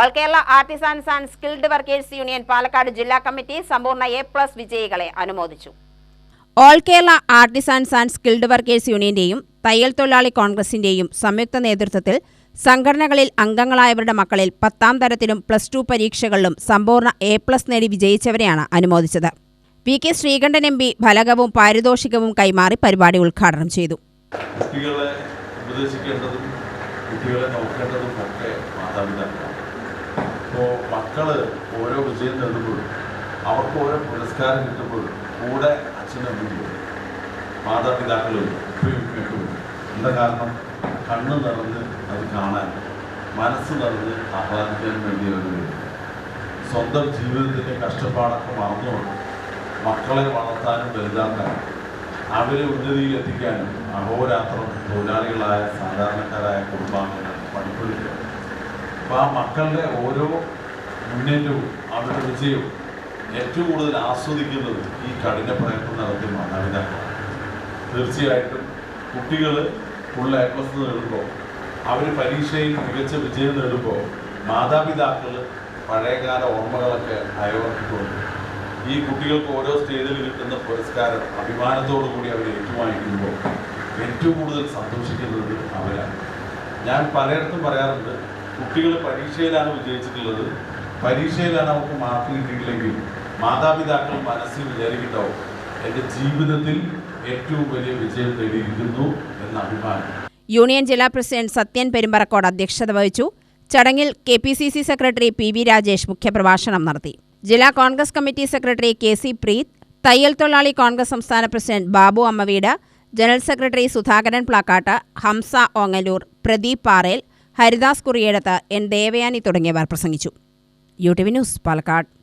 All Kerala artisans and skilled workers union Palakkad ജില്ലാ committee സമ്പൂർണ A plus വിജയികളെ അനുമോദിച്ചു all Kerala artisans and skilled workers യൂണിയന്റെയും തയ്യൽ തൊഴിലാളി കോൺഗ്രസിന്റെയും സംയുക്ത നേതൃത്വത്തിൽ സംഘടനകളിൽ അംഗങ്ങളായവരുടെ മക്കളിൽ പത്താം തരത്തിലും പ്ലസ് ടു പരീക്ഷകളിലും സമ്പൂർണ എ പ്ലസ് നേടി വിജയിച്ചവരെയാണ് അനുമോദിച്ചത്. V K Sreekandan M P ഫലകവും പാരിതോഷികവും കൈമാറി പരിപാടി ഉദ്ഘാടനം ചെയ്തു. കുട്ടികളെ ഉപദേശിക്കേണ്ടതും കുട്ടികളെ നോക്കേണ്ടതും ഒക്കെ മാതാപിതാക്കളാണ്. അപ്പോൾ മക്കൾ ഓരോ വിജയം നേടുമ്പോഴും അവർക്ക് ഓരോ പുരസ്കാരം കിട്ടുമ്പോഴും കൂടെ അച്ഛനമ്മയും മാതാപിതാക്കളും ഉപയോഗിക്കും എന്താ കാരണം? കണ്ണ് നിറഞ്ഞ് അത് കാണാൻ മനസ്സ് നിറഞ്ഞ് ആഹ്ലാദിക്കാൻ വേണ്ടി അവർ സ്വന്തം ജീവിതത്തിന്റെ കഷ്ടപ്പാടൊക്കെ മറന്നുകൊണ്ട് മക്കളെ വളർത്താനും വലുതാക്കാനും അവരെ ഉന്നതിയിൽ എത്തിക്കാനും അഹോരാത്രം തൊഴിലാളികളായ സാധാരണക്കാരായ കുടുംബാംഗങ്ങൾ അപ്പോൾ ആ മക്കളുടെ ഓരോ മുന്നേറ്റവും അവരുടെ വിജയവും ഏറ്റവും കൂടുതൽ ആസ്വദിക്കുന്നത് ഈ കഠിന പ്രയത്നം നടത്തിയ മാതാപിതാക്കളാണ്. തീർച്ചയായിട്ടും കുട്ടികൾ ഫുൾ എ നേടുമ്പോൾ അവർ പരീക്ഷയിൽ മികച്ച വിജയം നേടുമ്പോൾ മാതാപിതാക്കൾ പഴയകാല ഓർമ്മകളൊക്കെ അയവർത്തിക്കൊണ്ട് ഈ കുട്ടികൾക്ക് ഓരോ സ്റ്റേജിൽ കിട്ടുന്ന പുരസ്കാരം അഭിമാനത്തോടു കൂടി അവർ ഏറ്റുവാങ്ങിക്കുമ്പോൾ ഏറ്റവും കൂടുതൽ സന്തോഷിക്കുന്നത് അവരാണ്. ഞാൻ പലയിടത്തും പറയാറുണ്ട് കുട്ടികൾ പരീക്ഷയിലാണ് വിജയിച്ചിട്ടുള്ളത്. പരീക്ഷയിലാണ് അവർക്ക് മാർക്ക് കിട്ടിയിട്ടില്ലെങ്കിൽ മാതാപിതാക്കൾ മനസ്സിൽ വിചാരിക്കുന്നുണ്ടാവും എന്റെ ജീവിതത്തിൽ ഏറ്റവും വലിയ വിജയം നേടിയിരിക്കുന്നു എന്ന അഭിമാനം. യൂണിയൻ ജില്ലാ പ്രസിഡന്റ് സത്യൻ പെരുമ്പറക്കോട് അധ്യക്ഷത വഹിച്ചു. ചടങ്ങിൽ K P C C secretary P V Rajesh മുഖ്യപ്രഭാഷണം നടത്തി. ജില്ലാ Congress committee secretary K C Preeth തയ്യൽ തൊഴിലാളി കോൺഗ്രസ് സംസ്ഥാന president Babu Ammaveedu general secretary Sudhakaran Plakkattu Hamsa Ongallur Pradeep Parel Haridas Kuriyedathu N Devayani തുടങ്ങിയവർ പ്രസംഗിച്ചു. U T V news Palakkad.